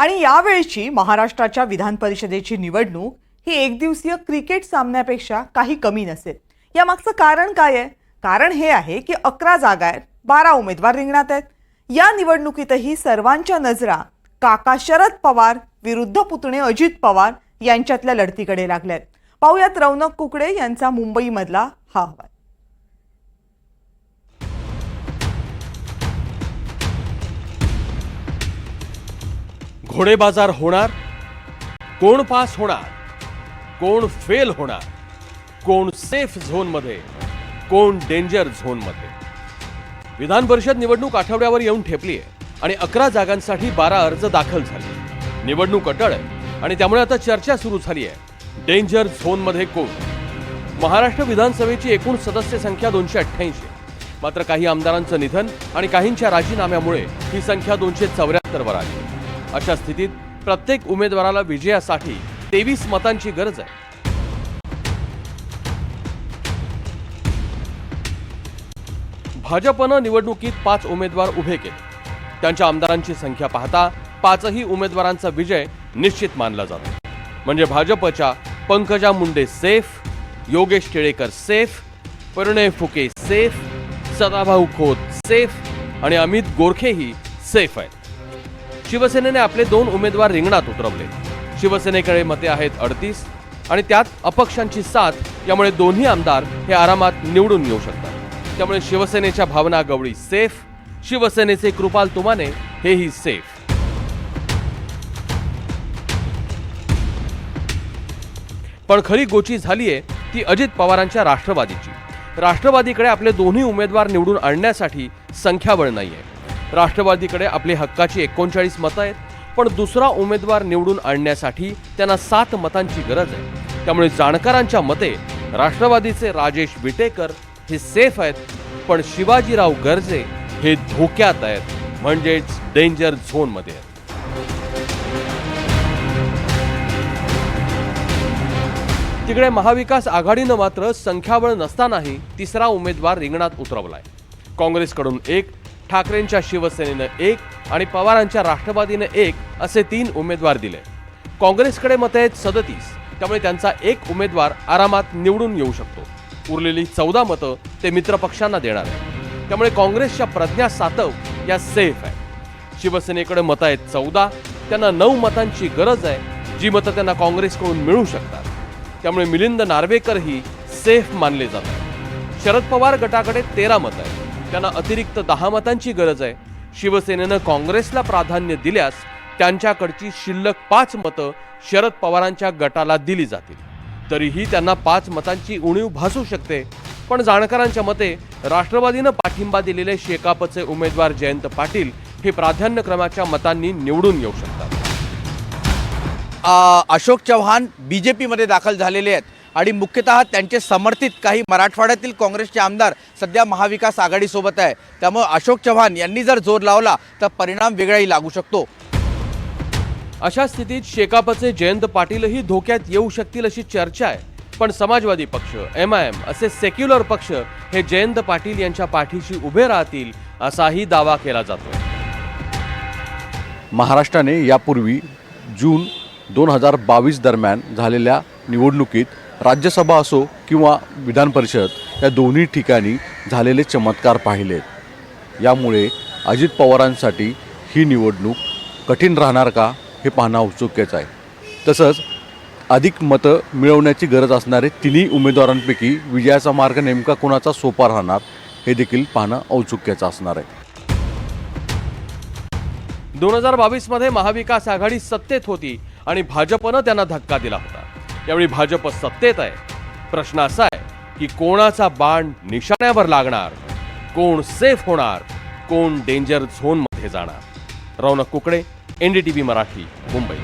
आणि यावेळची महाराष्ट्राच्या विधान परिषदेची निवडणूक ही एकदिवसीय क्रिकेट सामन्यापेक्षा काही कमी नसेल. यामागचं कारण काय आहे? कारण हे आहे की अकरा जागा आहेत बारा उमेदवार रिंगणात आहेत. या निवडणुकीतही सर्वांच्या नजरा काका शरद पवार विरुद्ध पुतणे अजित पवार यांच्यातल्या लढतीकडे लागल्यात. पाहुयात रौनक कुकडे यांचा मुंबईमधला हा अहवाल. घोडेबाजार होणार कोण पास होणार कोण फेल होणार कोण सेफ झोनमध्ये कोण डेंजर झोनमध्ये विधान परिषद निवडणूक आठवड्यावर येऊन ठेपली आहे आणि अकरा जागांसाठी बारा अर्ज दाखल झाले. निवडणूक अटळ आहे आणि त्यामुळे आता चर्चा सुरू झाली आहे डेंजर झोनमध्ये कोण? महाराष्ट्र विधानसभेची एकूण सदस्य संख्या दोनशे अठ्ठ्याऐंशी मात्र काही आमदारांचं निधन आणि काहींच्या राजीनाम्यामुळे ही संख्या दोनशे चौऱ्याहत्तरवर आली. अशा स्थितीत प्रत्येक उमेदवाराला विजयासाठी तेवीस मतांची गरज आहे. भाजपनं निवडणुकीत पाच उमेदवार उभे केले. त्यांच्या आमदारांची संख्या पाहता पाचही उमेदवारांचा विजय निश्चित मानला जातो. म्हणजे भाजपच्या Pankaja Munde safe Yogesh Tilekar safe Parinay Phuke safe Sadabhau Khot safe आणि अमित गोरखेही सेफ आहेत. शिवसेनेने आपले दोन उमेदवार रिंगणात उतरवले. शिवसेनेकडे मते आहेत अडतीस आणि त्यात अपक्षांची साथ यामुळे दोन्ही आमदार हे आरामात निवडून येऊ शकतात. त्यामुळे शिवसेनेच्या भावना गवळी सेफ शिवसेनेचे कृपाल तुमाने हेही सेफ. पण खरी गोची झालीये ती अजित पवारांच्या राष्ट्रवादीची. राष्ट्रवादीकडे आपले दोन्ही उमेदवार निवडून आणण्यासाठी संख्याबळ नाहीये. राष्ट्रवादीकडे आपली हक्काची एकोणचाळीस मतं आहेत पण दुसरा उमेदवार निवडून आणण्यासाठी त्यांना सात मतांची गरज आहे. त्यामुळे जाणकारांच्या मते राष्ट्रवादीचे राजेश विटेकर हे सेफ आहेत पण शिवाजीराव गर्जे हे धोक्यात आहेत. म्हणजेच डेंजर झोनमध्ये आहेत. तिकडे महाविकास आघाडीनं मात्र संख्याबळ नसतानाही तिसरा उमेदवार रिंगणात उतरवलाय. काँग्रेसकडून एक ठाकरेंच्या शिवसेनेनं एक आणि पवारांच्या राष्ट्रवादीनं एक असे तीन उमेदवार दिले. काँग्रेसकडे मतं आहेत सदतीस. त्यामुळे त्यांचा एक उमेदवार आरामात निवडून येऊ शकतो. उरलेली चौदा मतं ते मित्रपक्षांना देणार आहे त्यामुळे काँग्रेसच्या प्रज्ञा सातव या सेफ आहे. शिवसेनेकडे मतं आहेत चौदा. त्यांना नऊ मतांची गरज आहे. जी मतं त्यांना काँग्रेसकडून मिळू शकतात. त्यामुळे मिलिंद नार्वेकरही सेफ मानले जातात. शरद पवार गटाकडे तेरा मतं आहेत. त्यांना अतिरिक्त दहा मतांची गरज आहे. शिवसेनेनं काँग्रेसला प्राधान्य दिल्यास त्यांच्याकडची शिल्लक पाच मतं शरद पवारांच्या गटाला दिली जातील. तरीही त्यांना पाच मतांची उणीव भासू शकते. पण जाणकारांच्या मते राष्ट्रवादीनं पाठिंबा दिलेले शेकापचे उमेदवार जयंत पाटील हे प्राधान्यक्रमाच्या मतांनी निवडून येऊ शकतात. अशोक चव्हाण बी जे पीमध्ये दाखल झालेले आहेत. आणि मुख्यतः त्यांचे समर्थित काही मराठवाड्यातील काँग्रेसचे आमदार सध्या महाविकास आघाडीसोबत आहे. त्यामुळे अशोक चव्हाण यांनी जर जोर लावला तर परिणाम वेगळाही लागू शकतो. अशा स्थितीत शेकापचे जयंत पाटीलही धोक्यात येऊ शकतील अशी चर्चा आहे. पण समाजवादी पक्ष एम आय एम असे सेक्युलर पक्ष हे जयंत पाटील यांच्या पाठीशी उभे राहतील असाही दावा केला जातो. महाराष्ट्राने यापूर्वी जून दोन हजार बावीस दरम्यान झालेल्या निवडणुकीत राज्यसभा असो किंवा विधान परिषद या दोन्ही ठिकाणी झालेले चमत्कार पाहिलेत. यामुळे अजित पवारांसाठी ही निवडणूक कठीण राहणार का हे पाहणं औत्सुक्यच आहे. तसंच अधिक मतं मिळवण्याची गरज असणारे तिन्ही उमेदवारांपैकी विजयाचा मार्ग नेमका कोणाचा सोपा राहणार हे देखील पाहणं औत्सुक्याचं असणार आहे. दोन हजार बावीसमध्ये महाविकास आघाडी सत्तेत होती आणि भाजपनं त्यांना धक्का दिला होता. यावेळी भाजप सत्तेत आहे. प्रश्न असा आहे की कोणाचा बाण निशाण्यावर लागणार? कोण सेफ होणार? कोण डेंजर झोनमध्ये जाणार? रौनक कुकडे एनडीटीव्ही मराठी मुंबई.